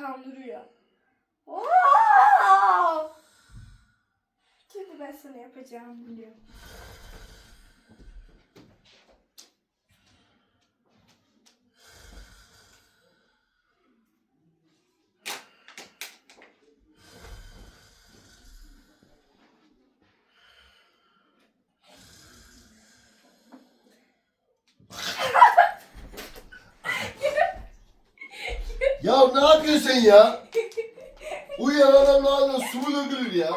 kandırıyor. Oo! Çünkü ben sana yapacağımı biliyorum. Ya ne yapıyorsun sen ya? Uyuyan adamın ağzına su mu dökülür ya?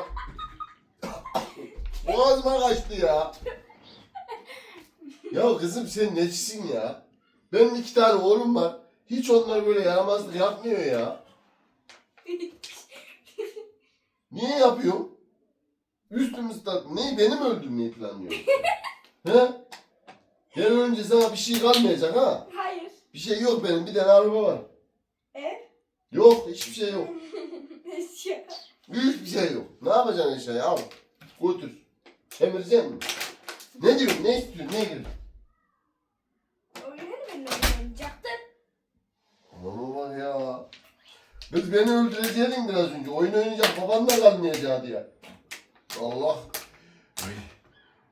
Boğazıma kaçtı ya. Ya kızım sen necisin ya? Benim iki tane oğlum var. Hiç onlar böyle yaramazlık yapmıyor ya. Niye yapıyor? Üstümüz tat. Ne beni mi öldürmeyi planlıyor? He? Gel önce sana bir şey kalmayacak ha. Hayır. Bir şey yok benim. Bir tane araba var. Ev? Yok hiçbir şey yok. Eşya. Hiçbir şey yok. Ne yapacaksın eşyayı al. Götür. Kemireceksin mi? Ne diyorsun? Ne istiyorsun? Ne benimle oynayacaktın. Aman var ya. Kız beni öldüreceydin biraz önce. Oyun oynayacak baban da kalmayacaktı ya. Allah. Ay.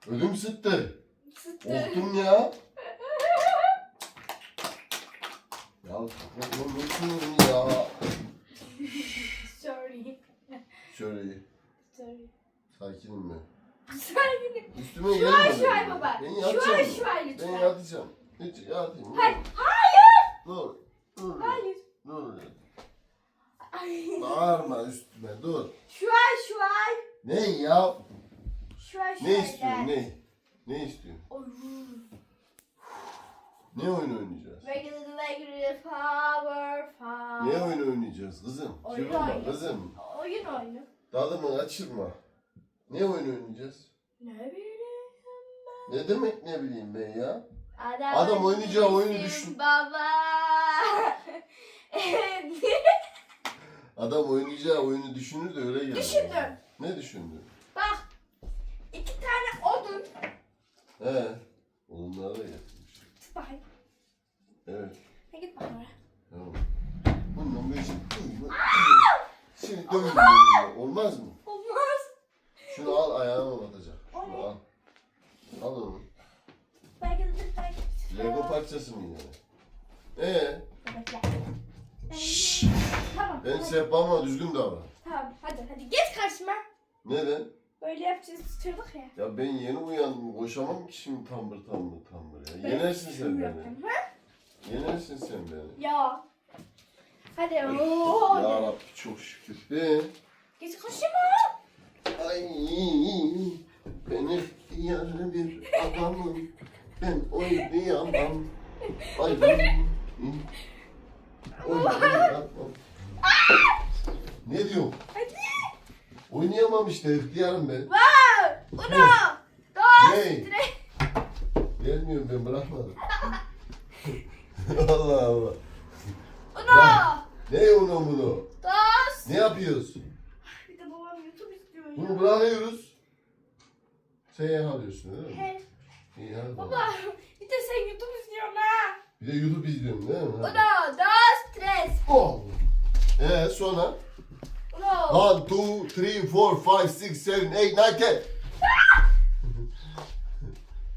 Ödüm sıktı. Sıttı. Korktum ya. Korktum ya. Sorry. Sorry. Sakinim ben. Sorry. Üstüme Şu an gelme. şu an benim. baba. Ben Şu yatacağım. an şu an Ben lütfen. yatacağım. Hiç yatayım. Hayır. Dur. Dur. Hayır. Dur. Ay. Bağırma üstüme dur. Şu an şu an. Ne ya? Şu an şu Ne an. istiyorsun ne? Ne istiyorsun? Oy. Ne oyun oynayacağız? Power power. Ne oyun oynayacağız kızım? Oyun Çırpma oynuyoruz. kızım. Oyun oyunu. Tadımı kaçırma. Ne oyun oynayacağız? Ne bileyim ben. Ne demek ne bileyim ben ya? Adam, Adam oynayacağı oyunu düşün. Baba. Adam oynayacağı oyunu düşünür de öyle gelir. Düşündüm. Ne düşündün? Bak. iki tane odun. He. Onları da getirmiş. Bakayım. Evet. Ne git bakayım oraya. Tamam. Bundan böyle şey. Seni dövün. Olmaz mı? Olmaz. Şunu al ayağıma batacak. Şunu al. Al onu. Belki de belki. Lego parçası mı yine? Ee, Bekle. Şşş. Tamam. ben hadi. sehpama düzgün davran. Tamam hadi hadi geç karşıma. Neden? Böyle yapacağız tutuyorduk ya. Ya ben yeni uyandım. Koşamam ki şimdi tambır tambır tambır ya. Ben Yenersin sen beni. Ha? Yenersin sen beni. Ya. Hadi Ya ooo. Rabbi çok şükür. Ee, Geç karşıma. ay ben ihtiyarlı bir adamım. Ben oynayamam. Ay oynayamam. Ne diyor? Hadi. Oynayamam işte ihtiyarım ben. Wow. Uno. Dos. Ne? Gelmiyorum ben bırakmadım. Allah Allah. Uno. Ne onu bunu? Dos. Ne yapıyoruz? Bir de babam YouTube istiyor ya. Bunu bırakıyoruz. Sen yakalıyorsun değil mi? He. İyi hadi. Baba bir de sen YouTube istiyorsun ha. Bir de YouTube izliyorum değil mi? Hadi. Uno. Dos. Tres. Oh. Ee sonra? Uno. 1, 2, 3, 4, 5, 6, 7, 8, 9, 10.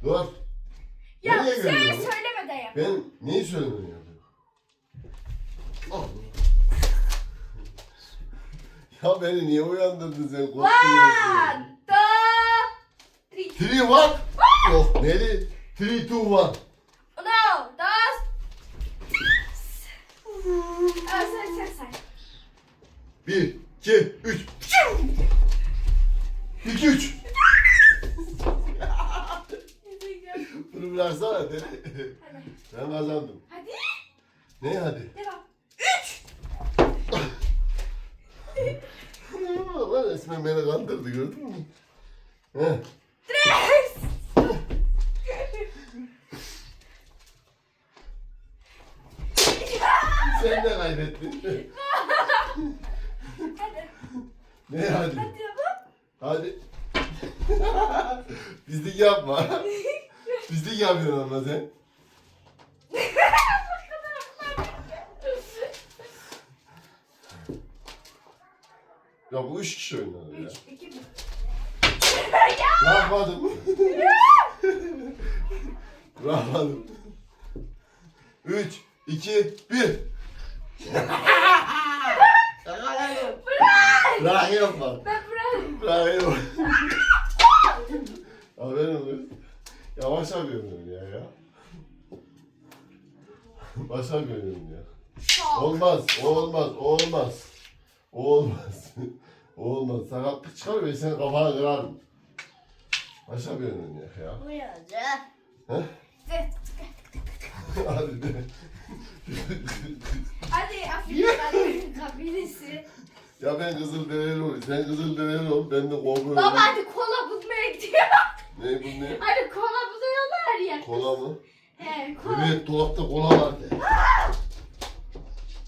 Dur. Ya Nereye sen gönderiyorsun? de yap. Ben neyi söylemeni yapıyorum? Ya beni niye uyandırdın sen? Korktun ya. One. Two. Three. 3, 1. Yok neydi? 3, 2, 1. Uno. Dos. Aa, sen sen sen. 1, 2, 3. 2, 3. Bunu bıraksana deli. Hadi. Ben kazandım. Hadi. Ne hadi? Devam. Lan resmen beni kandırdı gördün mü? Heh. Tres. Sen de kaybettin. Hadi. ne hadi? Hadi baba. Hadi. Bizlik yapma. Bizlik yapıyorsun ama sen. Ya bu üç kişi oynar ya. 3, 2, 1. Bırakmadım. Bırakmadım. Üç, iki, bir. Bırakıyorum bak. Ben bırak. Haberin Yavaş yapıyorum ya. Başa ya. Olmaz, o olmaz, o olmaz. O olmaz. O olmaz. Sakatlık çıkar ve senin kafanı kırarım. Başa görüyorum ya ya. Uyanacak. He? Hadi de. Hadi Afrika'nın kabilesi. Ya ben kızıl dereli ol. Sen kızıl dereli ol. Ben de kovboy Baba olayım. hadi kola bulmaya gidiyor. Ne bu ne? Hadi kola. Kola mı? He kola. Evet dolapta kola vardı.